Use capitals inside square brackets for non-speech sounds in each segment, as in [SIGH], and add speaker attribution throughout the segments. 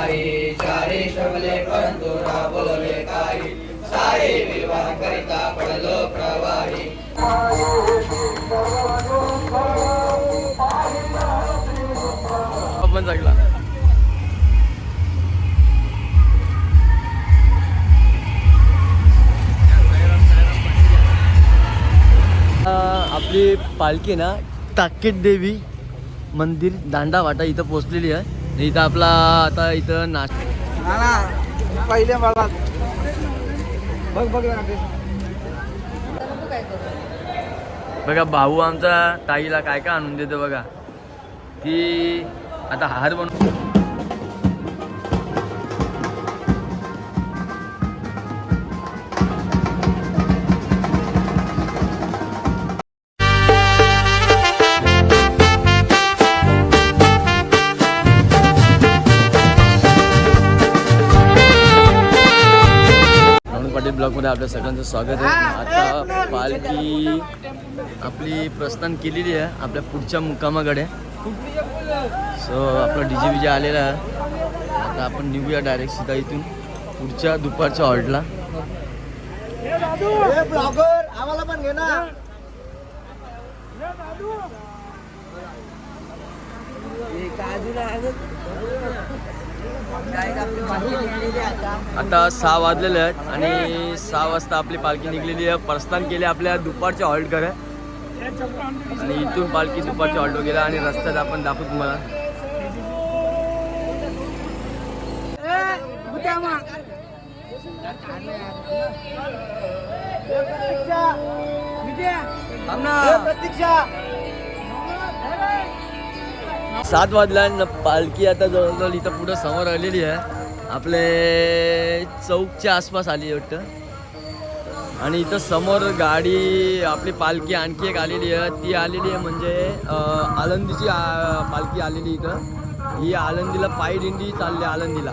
Speaker 1: काही चारी श्रमले परंतु राबवले काही. सारे विवाह करिता पडलो प्रवाही.
Speaker 2: आपण जागला. आपली पालखी ना टाकेट देवी मंदिर दांडा वाटा इथं पोचलेली आहे. इथं आपला आता इथं नाश
Speaker 3: पहिले मला बघ बघ
Speaker 2: बघा भाऊ आमचा ताईला काय काय आणून देतो बघा. ती आता हार बनव ब्लॉगमध्ये आपल्या सगळ्यांचं स्वागत आहे. आता पालखी आपली प्रस्थान केलेली आहे आपल्या पुढच्या मुक्कामाकडे. सो आपला डी जे विजे आलेला आहे. आता आपण निघूया डायरेक्ट सीधा इथून पुढच्या दुपारच्या हॉल्टला.
Speaker 3: ब्लॉगर आम्हाला पण घे ना.
Speaker 2: आता सहा वाजलेले आहेत आणि सहा वाजता आपली पालखी निघलेली आहे. प्रस्थान केले आपल्या दुपारच्या हॉल्टकडे आणि इथून पालखी दुपारच्या हॉल्टवर गेला आणि रस्त्यात आपण दाखवू तुम्हाला.
Speaker 3: प्रतीक्षा.
Speaker 2: सात वाजला पालखी आता जवळजवळ इथं पुढं समोर आलेली आहे. आपले चौकच्या आसपास आली आहे वाटतं. आणि इथं समोर गाडी आपली पालखी आणखी एक आलेली आहे. ती आलेली आहे म्हणजे आलंदीची आळंदीची पालखी आलेली इथं. ही आळंदीला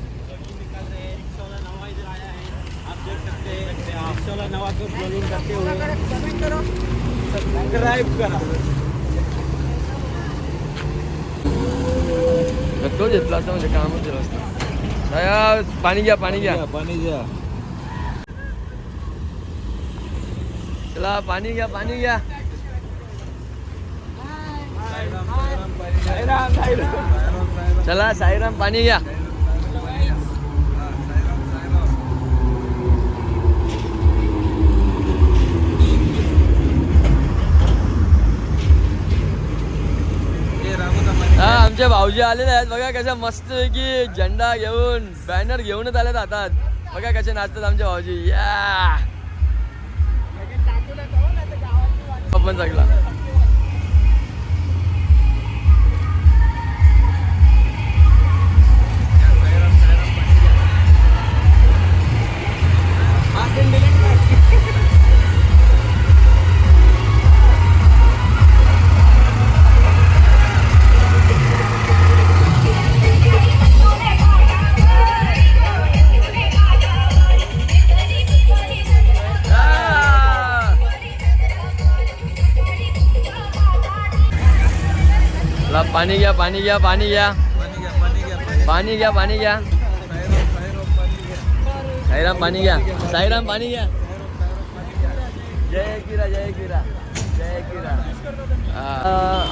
Speaker 2: आळंदीला माऊली पाणी घ्या माऊली पाणी तो घेतला असता म्हणजे कामच दिलं असतं. दया, पाणी घ्या पाणी घ्या.
Speaker 3: पाणी द्या
Speaker 2: चला पाणी घ्या पाणी घ्या. चला साईराम पाणी घ्या. हा आमचे भाऊजी आलेले आहेत. बघा कशा मस्त की झेंडा घेऊन बॅनर घेऊनच आलेत हातात. बघा कसे नाचतात आमचे भाऊजी. या. पाणी घ्या पाणी घ्या पाणी घ्या. पाणी घ्या पाणी घ्या. साईराम पाणी घ्या. साईराम पाणी घ्या. जय किरा जय किरा. जय किरा.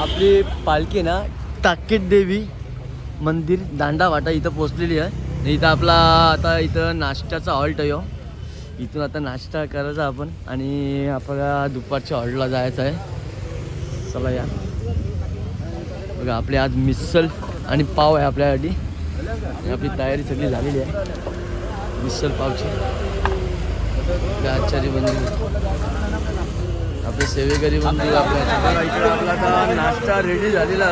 Speaker 2: आपली पालखी ना टाकेट देवी मंदिर दांडा वाटा इथं पोचलेली आहे. इथं आपला आता इथं नाश्त्याचा हॉल्ट आहे हो. इथून आता नाश्ता करायचा आपण. आणि आपल्याला दुपारच्या हॉल्टला जायचं आहे. चला या. बघा आपली आज मिसल आणि पाव आहे आपल्यासाठी. आणि आपली तयारी सगळी झालेली आहे. मिसल पावची. आचार्य बनली आपले सेवेकरी बंधू आपल्या बघा इकडे आपला आता नाश्ता रेडी झालेला.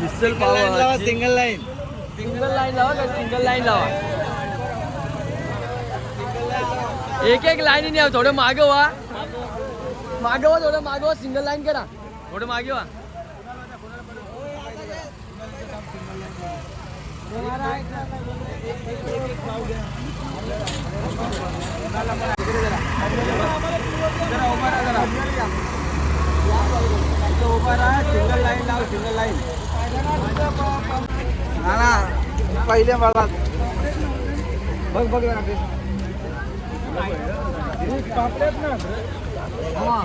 Speaker 2: Misal pav
Speaker 3: single line
Speaker 2: single line लावा का सिंगल लाईन लावा? एक एक लाईन या थोडं मागं व्हा मागं व्हा थोडं मागं व्हा सिंगल लाईन करा. थोडं मागे व्हा
Speaker 3: सिंगल लाईन लाव सिंगल लाईन ना ना पहिल्या भागात बघ बघ जरा ते. हा.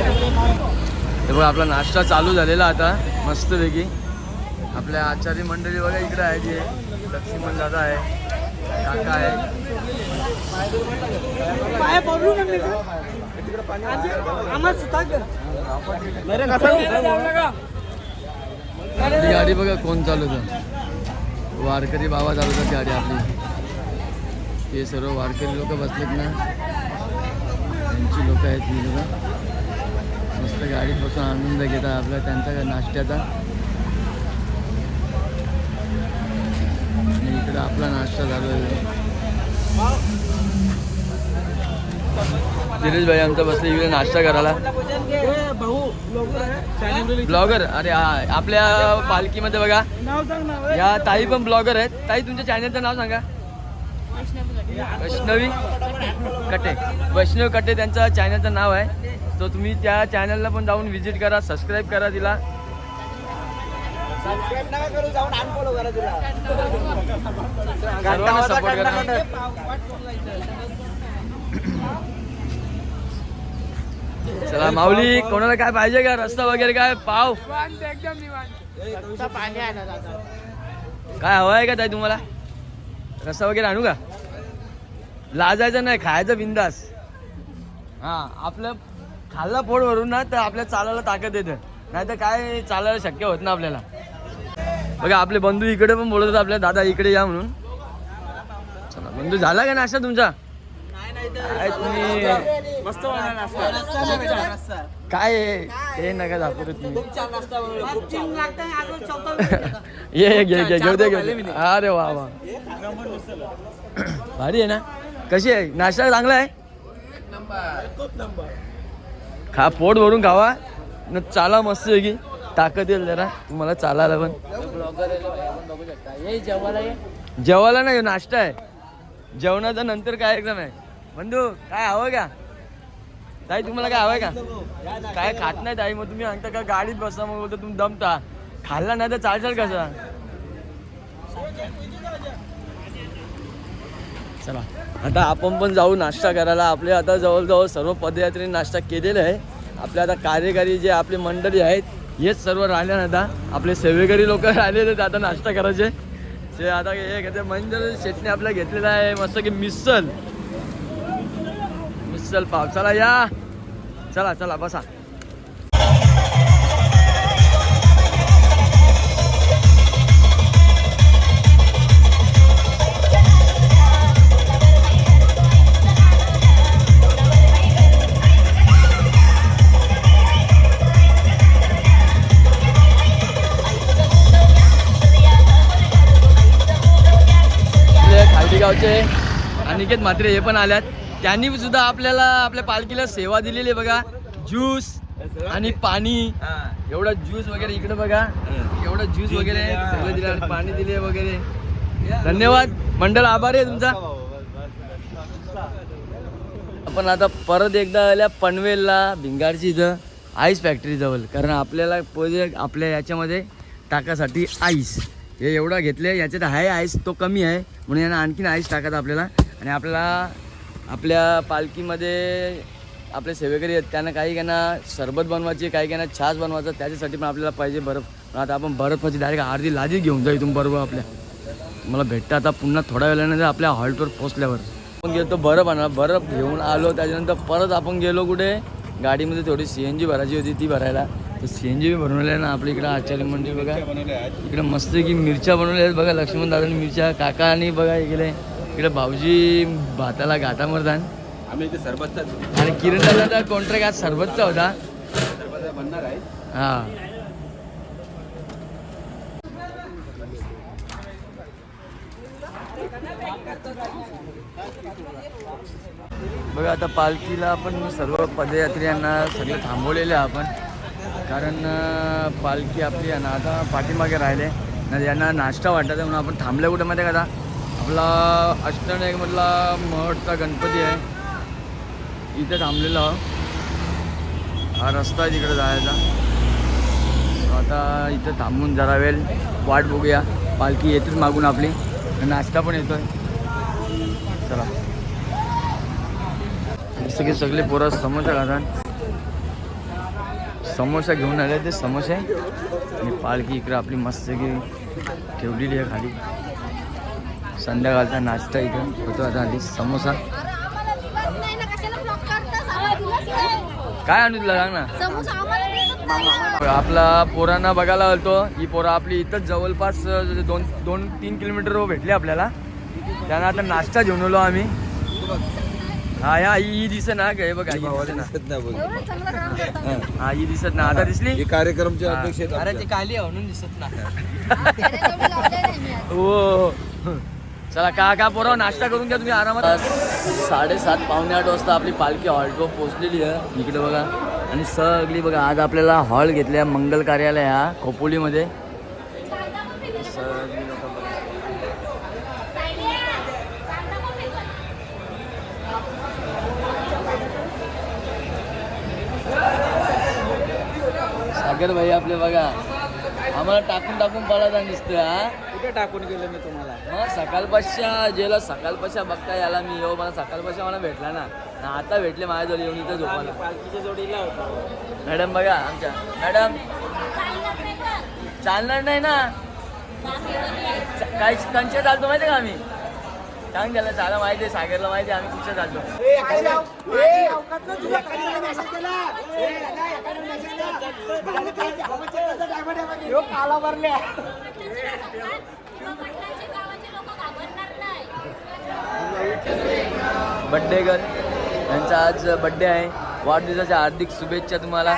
Speaker 2: हे बघा आपला नाश्ता चालू झालेला आता. मस्तपैकी आपल्या आचार्य मंडळी बघा इकडे आहे जे. लक्ष्मण दादा आहे काका आहे. गाडी बघा कोण चालवतं वारकरी बाबा चालवतात गाडी आपली. ते सर्व वारकरी लोक बसलेत ना. त्यांची लोक आहेत ही लोक. मस्त गाडीत बसून आनंद घेतात आपला त्यांचा नाश्त्याचा. आणि इकडं आपला नाश्ता झाला. आहे भाई आमचा बसले इकडे नाश्ता करायला. ब्लॉगर अरे हा आपल्या पालखीमध्ये बघा.
Speaker 3: नाव सांग ना
Speaker 2: या ताई पण ब्लॉगर आहेत. ताई तुमच्या चॅनलचं नाव सांगा. वैष्णवी. कटे. वैष्णवी कटे त्यांचं चॅनलचं नाव आहे. तर तुम्ही त्या चॅनलला पण जाऊन व्हिजिट करा सबस्क्राईब करा तिला.
Speaker 3: सबस्क्राईब नका करू जाऊन अनफॉलो करा तुला.
Speaker 2: सर्वांना सपोर्ट करा. [CLEARS THROAT] चला माऊली कोणाला काय पाहिजे का? रस्ता वगैरे काय? पाव. काय हवं आहे का ताई तुम्हाला? रस्ता वगैरे आणू का? लाजायचं नाही खायचं बिंदास. हा आपलं खाल्ला पोट भरून ना तर आपल्या चालायला ताकद येतं. नाही तर काय चालायला शक्य होत ना आपल्याला. बघा आपले बंधू इकडे पण बोलत होते आपल्या दादा इकडे या म्हणून. चला बंधू झाला का नाश्ता तुमचा? काय तुम्ही
Speaker 3: मस्त
Speaker 2: काय आहे? हे नका दाखवतो तुम्ही. ये घे घे घेऊ दे घेऊ अरे वा वा. [CLEARS THROAT] भारी आहे ना? कशी आहे? नाश्ता चांगला आहे? खा पोट भरून खावा. न चाला मस्त आहे की ताकद येईल जरा. तुम्हाला चालायला पण. जेवायला नाही नाश्ता आहे. जेवणाचा नंतर कार्यक्रम आहे. बंधू काय हवं का? ताई तुम्हाला काय हवंय का? काय खात नाही ताई मग तुम्ही सांगता का गाडीत बसा मग बोलतो तुम्ही दमता. खाल्ला नाही तर चालचाल कसा? चला आता आपण पण जाऊ नाश्ता करायला. आपले आता जवळजवळ सर्व पदयात्रेने नाश्ता केलेला आहे. आपले आता कार्यकारी जे आपले मंडळी आहेत हेच सर्व राहिले ना आता. आपले सेवेकरी लोक राहिलेले ते आता नाश्ता करायचे. ते आता हे घेते मंजर शेटने आपल्या घेतलेला आहे मस्त की मिसल मिसल पाव चला या. चला चला बसा. आपले खालडी गावचे अनिकेत म्हात्रे हे पण आल्यात. त्यांनी सुद्धा आपल्याला आपल्या पालखीला सेवा दिलेली आहे बघा. ज्यूस आणि पाणी. एवढा ज्यूस वगैरे इकडे बघा. एवढा ज्यूस वगैरे सगळं दिलं पाणी दिले वगैरे. धन्यवाद. मंडळ आभारी आहे तुमचा. आपण आता परत एकदा आल्या पनवेलला भिंगारची इथं आईस फॅक्टरी जवळ. कारण आपल्याला पहिले आपल्या याच्यामध्ये टाकासाठी आईस. हे एवढा घेतले याच्यात आहे आईस तो कमी आहे. म्हणून यांना आणखीन आईस टाकायचा आपल्याला. आणि आपल्याला आपल्या पालखीमध्ये आपले सेवेकरी आहेत त्यांना काही काहींना सरबत बनवायची काही त्यांना छास बनवायचं त्याच्यासाठी पण आपल्याला पाहिजे बर्फ. आता आपण बर्फाची डायरेक्ट अर्धी लादी घेऊन जाऊ इथून बरोबर आपल्या. मला भेटतं आता पुन्हा थोड्या वेळानंतर आपल्या हॉल्टवर पोचल्यावर आपण गेलो बर्फ आणला बर्फ घेऊन आलो त्याच्यानंतर परत आपण गेलो कुठे? गाडीमध्ये थोडी सी एन जी भरायची होती ती भरायला. तर सी एन जी बी बनवल्या ना आपल्या इकडं आचार्य मंडळी बघा. इकडं मस्त की मिरच्या बनवल्या आहेत बघा लक्ष्मण दादानी मिरच्या आणि बघा इकडे. इकडे भाऊजी भाताला गाठा मरतान
Speaker 3: आम्ही इथे सरबतचा
Speaker 2: आणि किरण दादाचा कॉन्ट्रॅक्ट आज सरबतचा होता.
Speaker 3: बनणार आहे.
Speaker 2: हा. बघा आता पालखीला आपण सर्व पदयात्रियांना सगळे थांबवलेले आहे आपण. कारण पालखी आपली आहे ना आता पाठीमागे राहिले. ना यांना नाश्ता वाटत आहे म्हणून आपण थांबल्या कुठं माहिती का आता? आपला अष्टनायकमधला महटचा गणपती आहे. इथे थांबलेला आहोत. हा रस्ता आहे तिकडे जायचा. आता इथं थांबून जरा वेळ वाट बघूया. पालखी येतेच मागून आपली. नाश्ता पण येतोय. चला. जसं की सगळे पोरं समोसा खातात. समोसा घेऊन आले ते समोसे. आणि पालखी इकडे आपली मस्त की ठेवलेली आहे खाली. संध्याकाळचा नाश्ता इथं होतो. आता आधी समोसा. काय आणू तुला? सांग ना. आपला पोरांना बघायला आलतो. ही पोरं आपली इथंच जवळपास दोन दोन तीन किलोमीटर भेटली आपल्याला. त्यांना आता नाश्ता घेऊन आलो आम्ही. हा या ही ही दिसत ना काय बघा ही हा. ही दिसत ना. आता दिसली?
Speaker 3: हे कार्यक्रमचे
Speaker 2: हा.
Speaker 3: अध्यक्ष आहेत
Speaker 1: अरे. ती काली आहे म्हणून दिसत ना.
Speaker 4: मी आज.
Speaker 2: हो. चला का का पोराव नाश्ता करून घ्या तुम्ही आरामात. साडेसात पावणे आठ वाजता आपली पालखी हॉल्टवर पोहोचलेली आहे. इकडे बघा. आणि सगळी बघा आज आपल्याला हॉल घेतल्या मंगल कार्यालय हा खोपोलीमध्ये. सगळी सागर भाई आपले बघा. आम्हाला टाकून टाकून पळायचा दिसतोय हा.
Speaker 3: कुठे टाकून गेले मी तुम्हाला?
Speaker 2: मग सकाळपासच्या जेला सकाळपासच्या बघता याला मी. येऊ मला सकाळपासच्या मला भेटला ना. ना आता भेटले माझ्याजवळ येऊन इथं झोपायला.
Speaker 3: पालखीच्या जोडीला होतो.
Speaker 2: मॅडम बघा आमच्या. मॅडम. चालणार नाही ना? काय कंचे चालतो माहिती का आम्ही? सांग त्याला चाला माहिती आहे सागरला माहिती आहे आम्ही कुठे चालतो बड्डेकर यांचा आज बड्डे आहे. वाढदिवसाच्या हार्दिक शुभेच्छा तुम्हाला.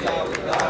Speaker 2: legal, legal.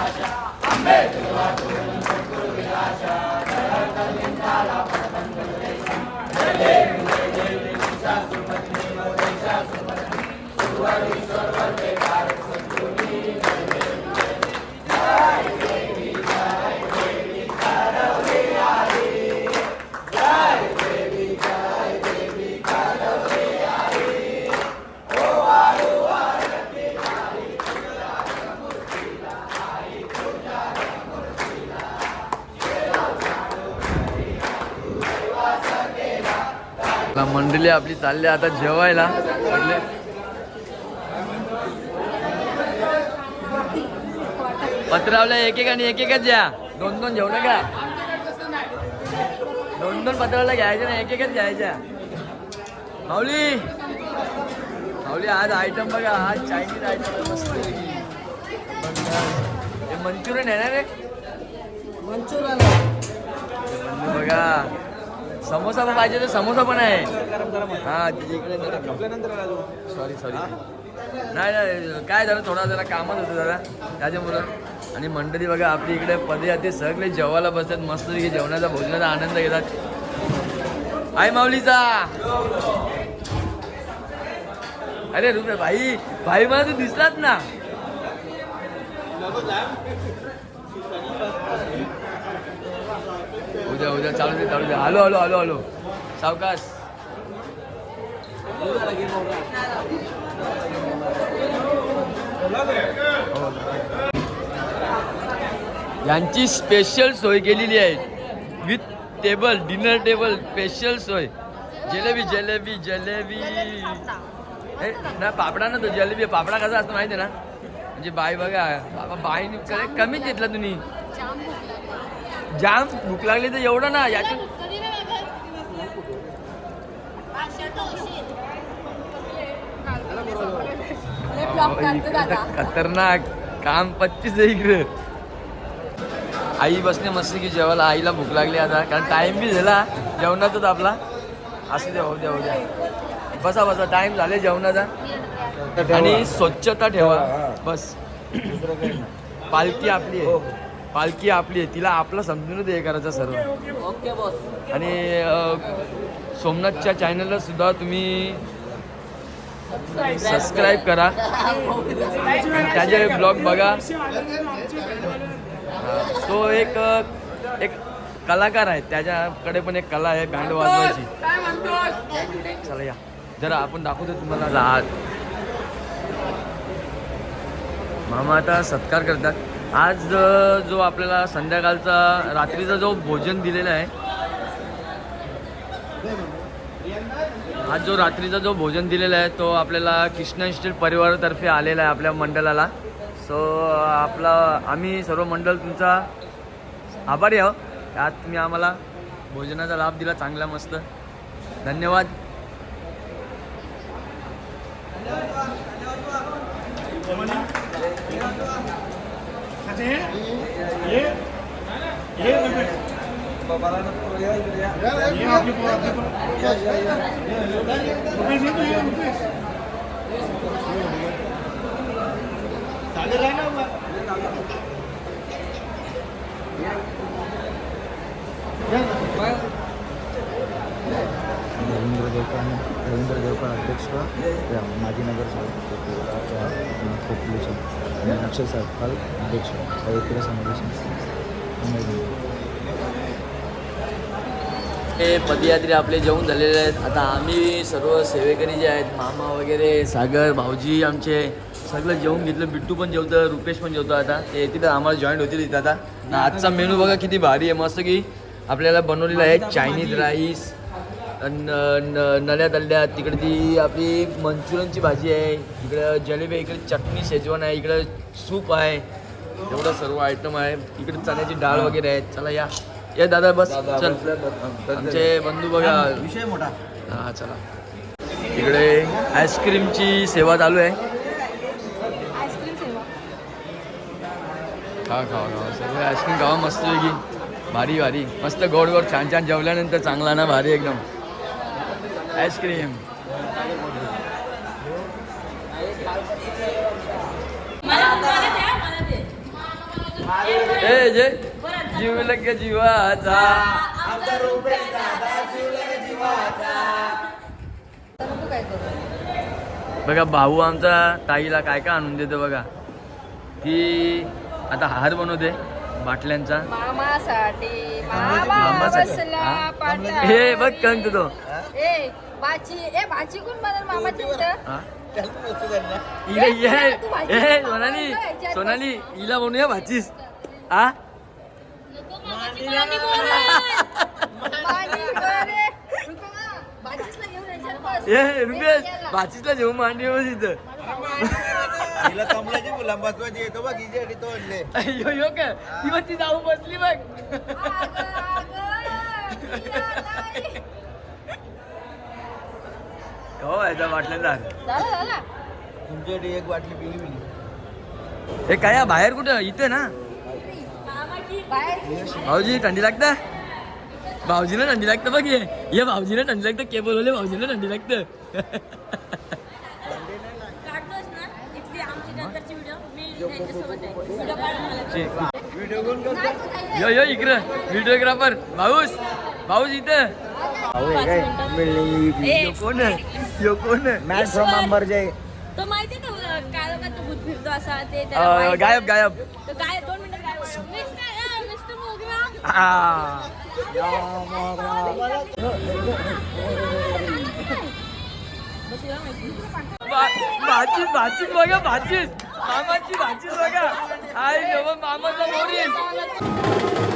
Speaker 2: आता मंडळी आपली चालली आता जेवायला. पत्रावल्या एक एक आणि एक एकच द्या दोन दोन जेवू नका दोन दोन पत्रावल्या घ्यायच्या ना एक एकच घ्यायच्या. माऊली माऊली आज आयटम बघा आज चायनीज आयटम मस्त हे मंचुरियन आहे ना रे? बघा. समोसा पण पाहिजे तर समोसा पण आहे. हा इकडे सॉरी सॉरी नाही नाही काय झालं थोडा जरा कामच होतं जरा. त्याच्यामुळं. आणि मंडळी बघा आपली इकडे पदयात्रे सगळे जेवायला बसतात मस्त जेवणाचा भोजनाचा आनंद घेतात. आई माऊलीचा. अरे रुपये भाई भाई मला तू दिसलाच ना. चालू द्या चालू द्या चालू दे. आलो आलो आलो आलो सावकाश. यांची स्पेशल सोय केलेली आहे. With table dinner table special सोय. जिलेबी जलेबी जलेबी. ना पापडा ना तो जलेबी पापडा कसा असतो माहिती आहे ना? म्हणजे बाई बघा बाबा बाईने कमीच घेतला तुम्ही.
Speaker 4: जाम भूक लागली.
Speaker 2: तर एवढं ना
Speaker 4: दादा.
Speaker 2: खतरनाक. काम पच्चीस आहे इकडे. आई बसणे मस्त की जेवायला. आईला भूक लागली आता. कारण टाइम बी झाला. जेवणाचाच आपला. असू द्या द्या द्या बसा बसा. टाइम झाले जेवणाचा. आणि स्वच्छता ठेवा. बस. पालखी आपली आहे. पालखी आपली आहे. तिला आपलं समजूनच हे करायचं सर्व.
Speaker 3: ओके बॉस
Speaker 2: आणि सोमनाथच्या चॅनलला सुद्धा तुम्ही सबस्क्राईब करा. त्याचे ब्लॉग बघा. तो एक एक कलाकार आहे. त्याच्याकडे पण एक कला आहे बँड वाजवायची. चला या. जरा आपण दाखवतो तुम्हाला. राहत मामा आता सत्कार करतात. आज जो आपल्याला संध्याकाळचा रात्रीचा जो भोजन दिलेला आहे आज जो रात्रीचा जो भोजन दिलेला आहे तो आपल्याला कृष्णा इन्स्टिट्यूट परिवारातर्फे आलेला आहे आपल्या मंडळाला. सो आपला आम्ही सर्व मंडळ तुमचा आभारी आहोत. आज तुम्ही आम्हाला भोजनाचा लाभ दिला चांगला मस्त. धन्यवाद.
Speaker 5: रवींद्र देवकर रवींद्र देवकर अध्यक्ष माजी नगर पॉप्युलेशन आणि अक्षय सरकार अध्यक्ष. पवित्र समाज
Speaker 2: हे पदयात्री आपले जेवण झालेले आहेत. आता आम्ही सर्व सेवेकरी जे आहेत मामा वगैरे सागर भाऊजी आमचे सगळं जेवून घेतलं. बिट्टू पण जेवतं रुपेश पण जेवतो आता. ते तिथं आम्हाला जॉईंट होतील तिथं आता. आजचा मेनू बघा किती भारी आहे. मस्त की आपल्याला बनवलेला आहे चायनीज राईस नल्या तळल्या तिकडे ती आपली मंचुरियनची भाजी आहे इकडं जलेबी आहे, इकडे चटणी शेजवान आहे इकडं सूप आहे एवढं सर्व आयटम आहे. इकडे चण्याची डाळ वगैरे आहे. चला या. या दादा बस. चल. आमचे बंधू बघा.
Speaker 3: विषय मोठा.
Speaker 2: हा चला. इकडे आईस्क्रीमची सेवा चालू आहे.
Speaker 4: आईस्क्रीम सेवा.
Speaker 2: खा खावा खावा सगळं आईस्क्रीम खावा मस्त की भारी भारी. मस्त गोड गोड छान छान. जेवल्यानंतर चांगला ना भारी एकदम. आईस्क्रीम. ए जे. जीवलग जीवाचा. बघा भाऊ आमचा ताईला काय काय आणून देतो बघा. ती आता हार बनवते. बाटल्यांचा
Speaker 4: मामासाठी मामा
Speaker 2: मामासाठी?
Speaker 4: बसला
Speaker 2: हा?
Speaker 4: पाटा
Speaker 2: हे बघ कंक तो
Speaker 4: ए भाची ए भाची कोण बनल मामाची इथं?
Speaker 2: हा?
Speaker 4: ए,
Speaker 2: इकडे ये
Speaker 4: तू भाजी
Speaker 2: ए
Speaker 4: बनव,
Speaker 2: सोनाली सोनाली हिला बनवूया भाचीस
Speaker 4: बरे. घेऊन यायच्यात बस.
Speaker 2: ए रुपेश. भाचीसला जेवू मांडी इथं
Speaker 3: तिला कमलाची मुलं बसवायची येतो बघ हिच्यासाठी तो आणले.
Speaker 2: यो यो का ती ती जाऊ बसली बघ.
Speaker 4: मी.
Speaker 2: हो याचा हार.
Speaker 4: झालं.
Speaker 3: तुमच्यासाठी एक बाटली पिली पिली.
Speaker 2: हे काय हा, बाहेर कुठं? इथं ना. भाऊजी थंडी लागतं? भाऊजीला थंडी लागतं बघ ये. ये भाऊजीला थंडी लागतं के बोलवले भाऊजीला थंडी लागतं [LAUGHS]
Speaker 6: काढतोस ना इथली आमची नंतरची व्हिडिओ मी त्यांच्यासोबत आहे व्हिडिओ काढून मला
Speaker 3: व्हिडिओ कोण करतो
Speaker 2: यो यो इकडं. व्हिडिओग्राफर भाऊस. भाऊस इथं. यो कोण आहे? यो कोण आहे?
Speaker 3: मॅन फ्रॉम अंबरजे
Speaker 6: तो माहिती ना तुला काय का तो भूत फिरतो असा ते
Speaker 2: अं,
Speaker 6: त्याला माहिती.
Speaker 2: गायब गायब.
Speaker 6: तो काय दोन मिनिटं काय मिस्टर मिस्टर मोगरा
Speaker 2: आ. भा- भाची भाची बघा भाची मामाची भाची बघा. आई बाबा मामाचा मोरी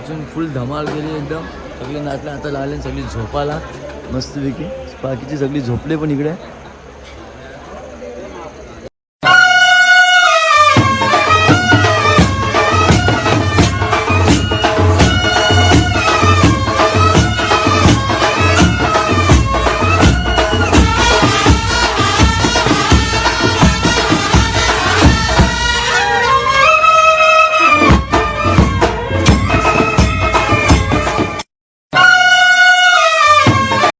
Speaker 2: नाचून फुल धमाल केली एकदम. सगळे नाचले आता लागले सगळी झोपाला मस्तपैकी. बाकीची सगळी झोपले पण इकडे.